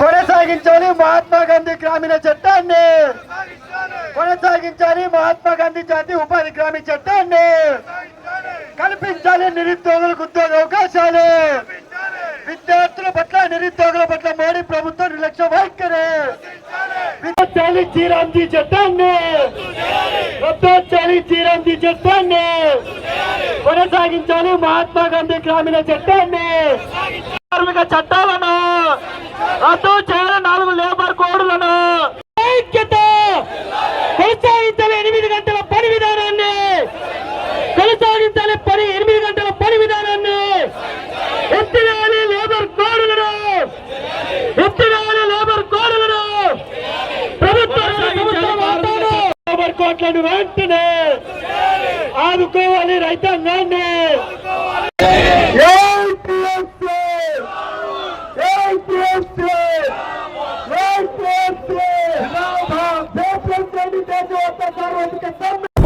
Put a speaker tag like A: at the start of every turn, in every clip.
A: కొనసాగించాలి మహాత్మా గాంధీ గ్రామీణ చట్టాన్ని. కొనసాగించాలి. మహాత్మా గాంధీ జాతీయ ఉపాధి గ్రామీణ చట్టాన్ని కల్పించాలి. నిరుద్యోగులకు ఉద్యోగ అవకాశాలు విద్యార్థుల పట్ల నిరుద్యోగుల పట్ల మోడీ ప్రభుత్వం నిర్లక్ష్య వైఖరి రద్దాలి జీరాంజీ చట్టాన్ని. రద్దోచాలి చీరాంజీ చట్టాన్ని. కొనసాగించాలి మహాత్మా గాంధీ గ్రామీణ చట్టాన్ని. కార్మిక చట్టాలను రద్దు చేయాలని నాలుగు లేబర్ కోడ్లను ఐక్యత కొనసాగించాలి ఎనిమిది గంటల పని విధానాన్ని కొనసాగించాలి పని ఎనిమిది గంటల పని విధానాన్ని ఎత్తివేయాలి లేబర్ కోడ్లను ఎత్తివేయాలి లేబర్ కోడ్లను ప్రభుత్వ లేబర్ వెంటనే ఆదుకోవాలి రైతాంగాన్ని.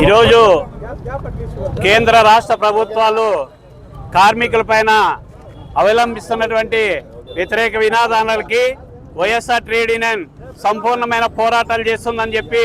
B: ఈరోజు కేంద్ర రాష్ట్ర ప్రభుత్వాలు కార్మికులపైన అవలంబిస్తున్నటువంటి వ్యతిరేక వినాదానాలకి వైఎస్ఆర్ ట్రేడ్ యూనియన్ సంపూర్ణమైన పోరాటాలు చేస్తుందని చెప్పి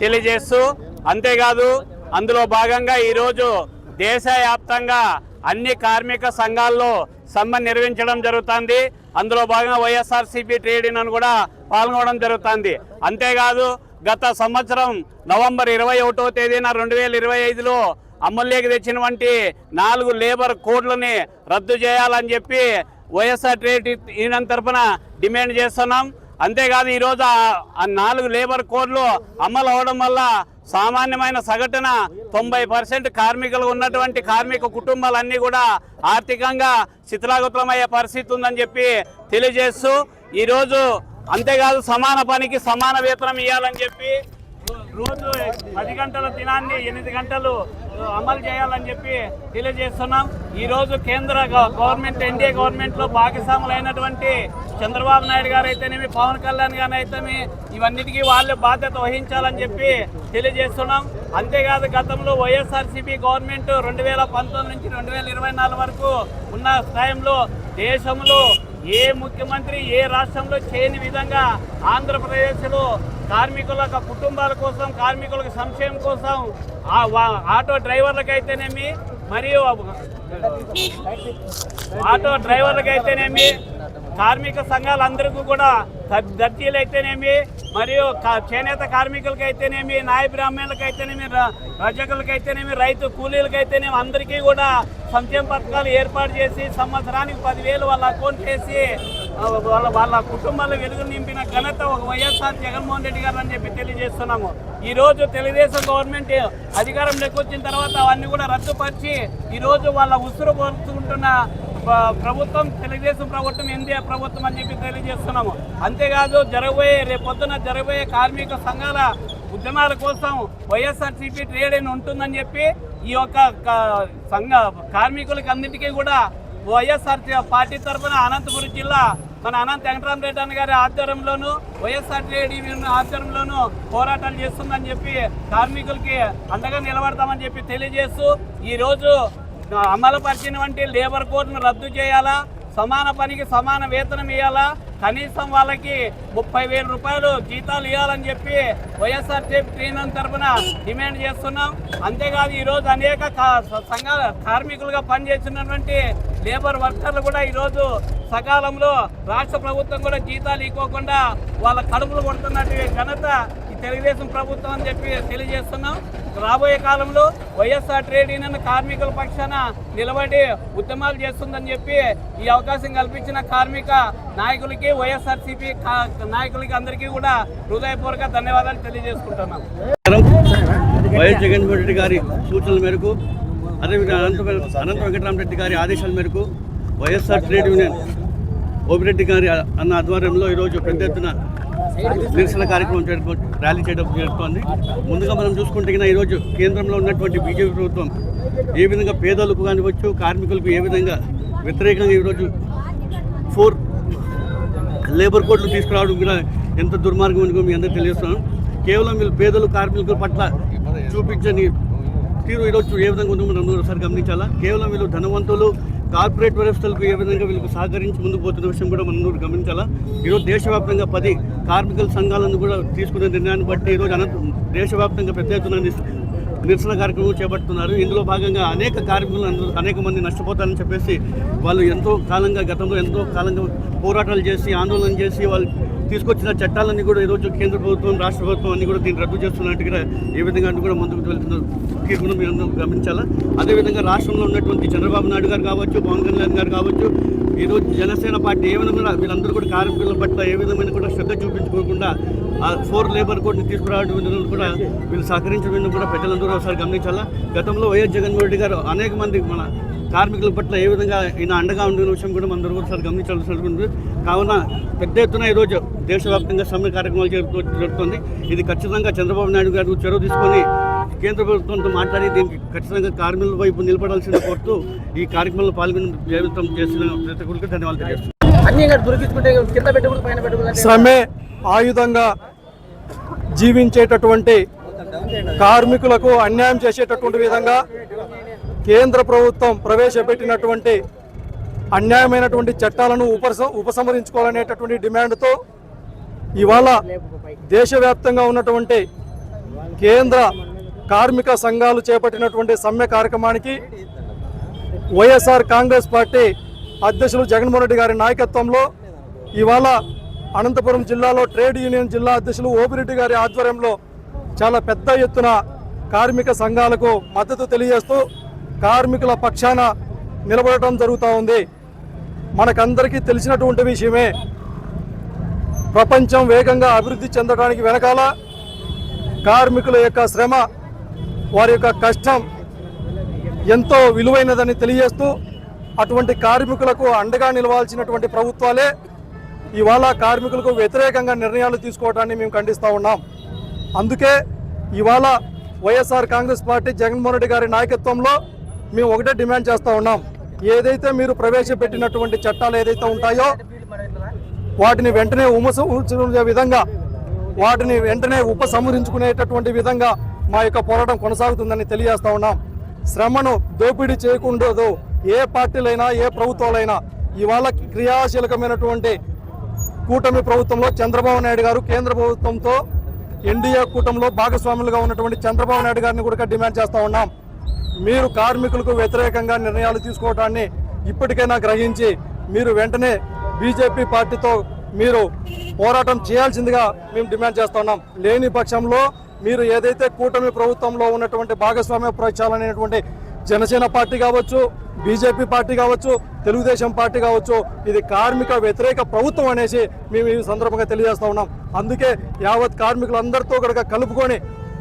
B: తెలియజేస్తూ అంతేకాదు అందులో భాగంగా ఈరోజు దేశవ్యాప్తంగా అన్ని కార్మిక సంఘాల్లో సమ్మె నిర్వహించడం జరుగుతుంది. అందులో భాగంగా వైఎస్ఆర్సీపీ ట్రేడ్ యూనియన్ కూడా పాల్గొనడం జరుగుతుంది. అంతేకాదు గత సంవత్సరం నవంబర్ ఇరవై ఒకటో తేదీన రెండు వేల ఇరవై ఐదులో అమల్లోకి తెచ్చినటువంటి నాలుగు లేబర్ కోడ్లని రద్దు చేయాలని చెప్పి వైఎస్ఆర్ ట్రేడ్ యూనియన్ తరఫున డిమాండ్ చేస్తున్నాం. అంతేకాదు ఈరోజు ఆ- నాలుగు లేబర్ కోడ్లు అమలు అవడం వల్ల సామాన్యమైన సగటున తొంభై పర్సెంట్ కార్మికులు ఉన్నటువంటి కార్మిక కుటుంబాలన్నీ కూడా ఆర్థికంగా శిథిలాగతమయ్యే పరిస్థితి ఉందని చెప్పి తెలియజేస్తూ ఈరోజు అంతేకాదు సమాన పనికి సమాన వేతనం ఇవ్వాలని చెప్పి రోజు పది గంటల దినాన్ని ఎనిమిది గంటలు అమలు చేయాలని చెప్పి తెలియజేస్తున్నాం. ఈరోజు కేంద్ర గవర్నమెంట్ ఎన్డీఏ గవర్నమెంట్లో భాగస్వాములైనటువంటి చంద్రబాబు నాయుడు గారు అయితేనేమి పవన్ కళ్యాణ్ గారు అయితేమి ఇవన్నిటికీ వాళ్ళు బాధ్యత వహించాలని చెప్పి తెలియజేస్తున్నాం. అంతేకాదు గతంలో వైఎస్ఆర్సీపీ గవర్నమెంట్ రెండు వేల పంతొమ్మిది నుంచి రెండు వేల ఇరవై నాలుగు వరకు ఉన్న టైంలో దేశంలో ఏ ముఖ్యమంత్రి ఏ రాష్ట్రంలో చేయని విధంగా ఆంధ్రప్రదేశ్లో కార్మికుల కుటుంబాల కోసం కార్మికుల సంక్షేమం కోసం ఆటో డ్రైవర్లకైతేనేమి మరియు ఆటో డ్రైవర్లకైతేనేమి కార్మిక సంఘాలందరికీ కూడా దర్- దర్జీలు అయితేనేమి మరియు కా- చేనేత కార్మికులకైతేనేమి నాయ బ్రాహ్మణులకైతేనేమి ర- రజకులకైతేనేమి రైతు కూలీలకైతేనేమి అందరికీ కూడా సంక్షేమ పథకాలు ఏర్పాటు చేసి సంవత్సరానికి పదివేలు వాళ్ళ అకౌంట్ చేసి వాళ్ళ వాళ్ళ కుటుంబాల వెలుగు నింపిన ఘనత ఒక వైఎస్ఆర్ జగన్మోహన్ రెడ్డి గారు అని చెప్పి తెలియజేస్తున్నాము. ఈరోజు తెలుగుదేశం గవర్నమెంట్ అధికారంలోకి వచ్చిన తర్వాత అవన్నీ కూడా రద్దుపరిచి ఈరోజు వాళ్ళ ఉసురు పోసుకుంటున్న ప్రభుత్వం తెలుగుదేశం ప్రభుత్వం ఎన్డీఏ ప్రభుత్వం అని చెప్పి తెలియజేస్తున్నాము. అంతేకాదు జరగబోయే రేపొద్దున జరగబోయే కార్మిక సంఘాల ఉద్యమాల కోసం వైఎస్ఆర్సీపీ ట్రేడ్ అని ఉంటుందని చెప్పి ఈ యొక్క సంఘ కార్మికులకి అందరికీ కూడా వైఎస్ఆర్ పార్టీ తరఫున అనంతపురం జిల్లా మన అనంత వెంకటరామరెడ్డి అన్న గారి ఆధ్వర్యంలోను వైఎస్ఆర్ ట్రేడ్ యూనియన్ ఆధ్వర్యంలోను పోరాటాలు చేస్తుందని చెప్పి కార్మికులకి అండగా నిలబడతామని చెప్పి తెలియజేస్తూ ఈరోజు అమలుపరిచినటువంటి లేబర్ కోడ్ను రద్దు చేయాలా? సమాన పనికి సమాన వేతనం ఇవ్వాలా కనీసం వాళ్ళకి ముప్పై వేల రూపాయలు జీతాలు ఇవ్వాలని చెప్పి వైఎస్ఆర్ యూనియన్ తరఫున డిమాండ్ చేస్తున్నాం. అంతేకాదు ఈరోజు అనేక సంఘ కార్మికులుగా పనిచేస్తున్నటువంటి లేబర్ వర్కర్లు కూడా ఈరోజు సకాలంలో రాష్ట్ర ప్రభుత్వం కూడా జీతాలు ఇవ్వకుండా వాళ్ళ కడుపులు కొడుతున్నట్టు ఘనత తెలుగుదేశం ప్రభుత్వం అని చెప్పి తెలియజేస్తున్నాం. రాబోయే కాలంలో వైఎస్ఆర్ ట్రేడ్ యూనియన్ కార్మికుల పక్షాన నిలబడి ఉద్యమాలు చేస్తుందని చెప్పి ఈ అవకాశం కల్పించిన కార్మిక నాయకులకి వైఎస్ఆర్సీపీ నాయకులకి అందరికీ కూడా హృదయపూర్వక ధన్యవాదాలు తెలియజేసుకుంటున్నాం.
C: వైఎస్ జగన్మోహన్ రెడ్డి గారి సూచనల మేరకు అదేవిధంగా అనంత అనంత వెంకటరామరెడ్డి గారి ఆదేశాల మేరకు వైఎస్ఆర్ ట్రేడ్ యూనియన్ ఓపిరెడ్డి గారి అన్న ఆధ్వర్యంలో ఈరోజు పెద్ద ఎత్తున నిరసన కార్యక్రమం జరుపు ర్యాలీ చేయడం జరుగుతోంది. ముందుగా మనం చూసుకుంటే ఈరోజు కేంద్రంలో ఉన్నటువంటి బీజేపీ ప్రభుత్వం ఏ విధంగా పేదలకు కానివచ్చు కార్మికులకు ఏ విధంగా వ్యతిరేకంగా ఈరోజు ఫోర్ లేబర్ కోడ్లు తీసుకురావడం కూడా ఎంత దుర్మార్గం అని మీ అందరూ తెలియజేస్తున్నాను. కేవలం వీళ్ళు పేదలు కార్మికుల పట్ల చూపించని తీరు ఈరోజు ఏ విధంగా ఉందో మనం ఒకసారి గమనించాలా? కేవలం వీళ్ళు ధనవంతులు కార్పొరేట్ వ్యవస్థలకు ఏ విధంగా వీళ్ళకి సహకరించి ముందుకు పోతున్న విషయం కూడా మనం గమనించాలా? ఈరోజు దేశవ్యాప్తంగా పది కార్మికుల సంఘాలను కూడా తీసుకునే నిర్ణయాన్ని బట్టి ఈరోజు అన దేశవ్యాప్తంగా పెద్ద ఎత్తున నిరసన కార్యక్రమం చేపడుతున్నారు. ఇందులో భాగంగా అనేక కార్మికులు అనేక మంది నష్టపోతారని చెప్పేసి వాళ్ళు ఎంతో కాలంగా గతంలో ఎంతో కాలంగా పోరాటాలు చేసి ఆందోళన చేసి వాళ్ళు తీసుకొచ్చిన చట్టాలన్నీ కూడా ఈరోజు కేంద్ర ప్రభుత్వం రాష్ట్ర ప్రభుత్వం అన్ని కూడా దీన్ని రద్దు చేస్తున్నట్టుగా ఏ విధంగా అన్ని కూడా ముందుకు వెళ్తున్నారు కూడా మీరు గమనించాలా? అదేవిధంగా రాష్ట్రంలో ఉన్నటువంటి చంద్రబాబు నాయుడు గారు కావచ్చు పవన్ కళ్యాణ్ గారు కావచ్చు ఈరోజు జనసేన పార్టీ ఏ విధంగా వీళ్ళందరూ కూడా కార్మికుల పట్ల ఏ విధమైన కూడా శ్రద్ధ చూపించుకోకుండా ఆ ఫోర్ లేబర్ కోడ్ని తీసుకురావడం కూడా వీళ్ళు సహకరించడం విధంగా కూడా ప్రజలందరూ ఒకసారి గమనించాలా? గతంలో వైఎస్ జగన్మోహన్ రెడ్డి గారు అనేక మంది మన కార్మికుల పట్ల ఏ విధంగా ఈయన అండగా ఉండిన విషయం కూడా మనందరూ ఒకసారి గమనించాల్సి ఉంటుంది. కావున పెద్ద ఎత్తున ఈరోజు దేశవ్యాప్తంగా సమ్మె కార్యక్రమాలు జరుగుతూ జరుగుతుంది ఇది ఖచ్చితంగా చంద్రబాబు నాయుడు గారు చొరవ తీసుకొని కేంద్ర ప్రభుత్వంతో మాట్లాడి దీనికి ఖచ్చితంగా కార్మికుల వైపు నిలబడాల్సిన కోరుతూ ఈ కార్యక్రమంలో పాల్గొని జీవితం చేసిన ప్రతి ఒక్కరికి ధన్యవాదాలు తెలియజేస్తున్నాను.
D: అన్ని
E: ఆయుధంగా జీవించేటటువంటి కార్మికులకు అన్యాయం చేసేటటువంటి విధంగా కేంద్ర ప్రభుత్వం ప్రవేశపెట్టినటువంటి అన్యాయమైనటువంటి చట్టాలను ఉపస ఉపసంహరించుకోవాలనేటటువంటి డిమాండ్తో ఇవాళ దేశవ్యాప్తంగా ఉన్నటువంటి కేంద్ర కార్మిక సంఘాలు చేపట్టినటువంటి సమ్మె కార్యక్రమానికి వైఎస్ఆర్ కాంగ్రెస్ పార్టీ అధ్యక్షులు జగన్మోహన్ రెడ్డి గారి నాయకత్వంలో ఇవాళ అనంతపురం జిల్లాలో ట్రేడ్ యూనియన్ జిల్లా అధ్యక్షులు ఓపిరెడ్డి గారి ఆధ్వర్యంలో చాలా పెద్ద ఎత్తున కార్మిక సంఘాలకు మద్దతు తెలియజేస్తూ కార్మికుల పక్షాన నిలబడటం జరుగుతూ ఉంది. మనకందరికీ తెలిసినటువంటి విషయమే ప్రపంచం వేగంగా అభివృద్ధి చెందడానికి వెనకాల కార్మికుల యొక్క శ్రమ వారి యొక్క కష్టం ఎంతో విలువైనదని తెలియజేస్తూ అటువంటి కార్మికులకు అండగా నిలవాల్సినటువంటి ప్రభుత్వాలే ఇవాళ కార్మికులకు వ్యతిరేకంగా నిర్ణయాలు తీసుకోవడాన్ని మేము ఖండిస్తూ ఉన్నాం. అందుకే ఇవాళ వైఎస్ఆర్ కాంగ్రెస్ పార్టీ జగన్మోహన్ రెడ్డి గారి నాయకత్వంలో మేము ఒకటే డిమాండ్ చేస్తూ ఉన్నాం. ఏదైతే మీరు ప్రవేశపెట్టినటువంటి చట్టాలు ఏదైతే ఉంటాయో వాటిని వెంటనే ఉమసే విధంగా వాటిని వెంటనే ఉపసంహరించుకునేటటువంటి విధంగా మా యొక్క పోరాటం కొనసాగుతుందని తెలియజేస్తా ఉన్నాం. శ్రమను దోపిడీ చేయకూడదు. ఏ పార్టీలైనా ఏ ప్రభుత్వాలైనా ఇవాళ క్రియాశీలకమైనటువంటి కూటమి ప్రభుత్వంలో చంద్రబాబు నాయుడు గారు కేంద్ర ప్రభుత్వంతో ఎన్డీఏ కూటమిలో భాగస్వాములుగా ఉన్నటువంటి చంద్రబాబు నాయుడు గారిని కూడా డిమాండ్ చేస్తూ ఉన్నాం. మీరు కార్మికులకు వ్యతిరేకంగా నిర్ణయాలు తీసుకోవడాన్ని ఇప్పటికైనా గ్రహించి మీరు వెంటనే బీజేపీ పార్టీతో మీరు పోరాటం చేయాల్సిందిగా మేము డిమాండ్ చేస్తున్నాం లేని పక్షంలో మీరు ఏదైతే కూటమి ప్రభుత్వంలో ఉన్నటువంటి భాగస్వామ్య ప్రచాలనేటువంటి జనసేన పార్టీ కావచ్చు బీజేపీ పార్టీ కావచ్చు తెలుగుదేశం పార్టీ కావచ్చు ఇది కార్మిక వ్యతిరేక ప్రభుత్వం అనేసి మేము ఈ సందర్భంగా తెలియజేస్తా ఉన్నాం. అందుకే యావత్ కార్మికులందరితో కనుక కలుపుకొని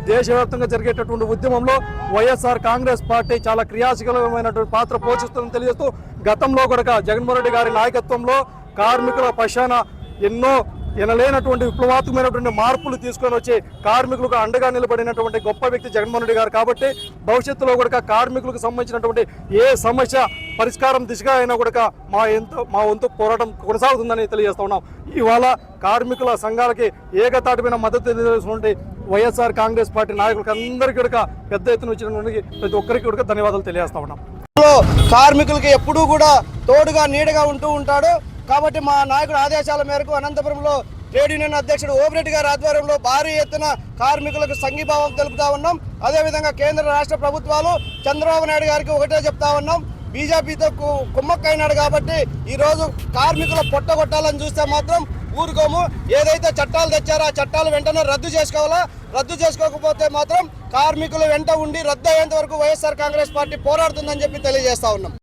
E: దేశవ్యాప్తంగా జరిగేటటువంటి ఉద్యమంలో వైఎస్ఆర్ కాంగ్రెస్ పార్టీ చాలా క్రియాశీలమైనటువంటి పాత్ర పోషిస్తుందని తెలియజేస్తూ గతంలో కూడా జగన్మోహన్ రెడ్డి గారి నాయకత్వంలో కార్మికుల పశాన ఎన్నో ఎనలేనటువంటి విప్లవాత్మకమైనటువంటి మార్పులు తీసుకొని వచ్చి కార్మికులకు అండగా నిలబడినటువంటి గొప్ప వ్యక్తి జగన్మోహన్ రెడ్డి గారు కాబట్టి భవిష్యత్తులో కూడా కార్మికులకు సంబంధించినటువంటి ఏ సమస్య పరిష్కారం దిశగా అయినా కూడా మా ఎంతో మా వంతు పోరాటం కొనసాగుతుందని తెలియజేస్తా ఉన్నాం. ఇవాళ కార్మికుల సంఘాలకి ఏకతాటిపైన మద్దతు తెలియజేసినటువంటి వైఎస్ఆర్ కాంగ్రెస్ పార్టీ నాయకులకు అందరికీ కూడా పెద్ద ఎత్తున వచ్చినటువంటి ప్రతి ఒక్కరికి కూడా ధన్యవాదాలు తెలియజేస్తా ఉన్నాం.
D: కార్మికులకి ఎప్పుడూ కూడా తోడుగా నీడగా ఉంటూ ఉంటాడు. కాబట్టి మా నాయకుడు ఆదేశాల మేరకు అనంతపురంలో ట్రేడ్ యూనియన్ అధ్యక్షుడు ఓబిరెడ్డి గారి ఆధ్వర్యంలో భారీ ఎత్తున కార్మికులకు సంఘీభావం తెలుపుతా ఉన్నాం. అదేవిధంగా కేంద్ర రాష్ట్ర ప్రభుత్వాలు చంద్రబాబు నాయుడు గారికి ఒకటే చెప్తా ఉన్నాం. బీజేపీతో కుమ్మక్కైనాడు కాబట్టి ఈరోజు కార్మికుల పొట్ట కొట్టాలని చూస్తే మాత్రం ఊరుకోము. ఏదైతే చట్టాలు తెచ్చారో ఆ చట్టాలు వెంటనే రద్దు చేసుకోవాలా? రద్దు చేసుకోకపోతే మాత్రం కార్మికులు వెంట ఉండి రద్దు అయ్యేంత వరకు వైఎస్ఆర్ కాంగ్రెస్ పార్టీ పోరాడుతుందని చెప్పి తెలియజేస్తా ఉన్నాం.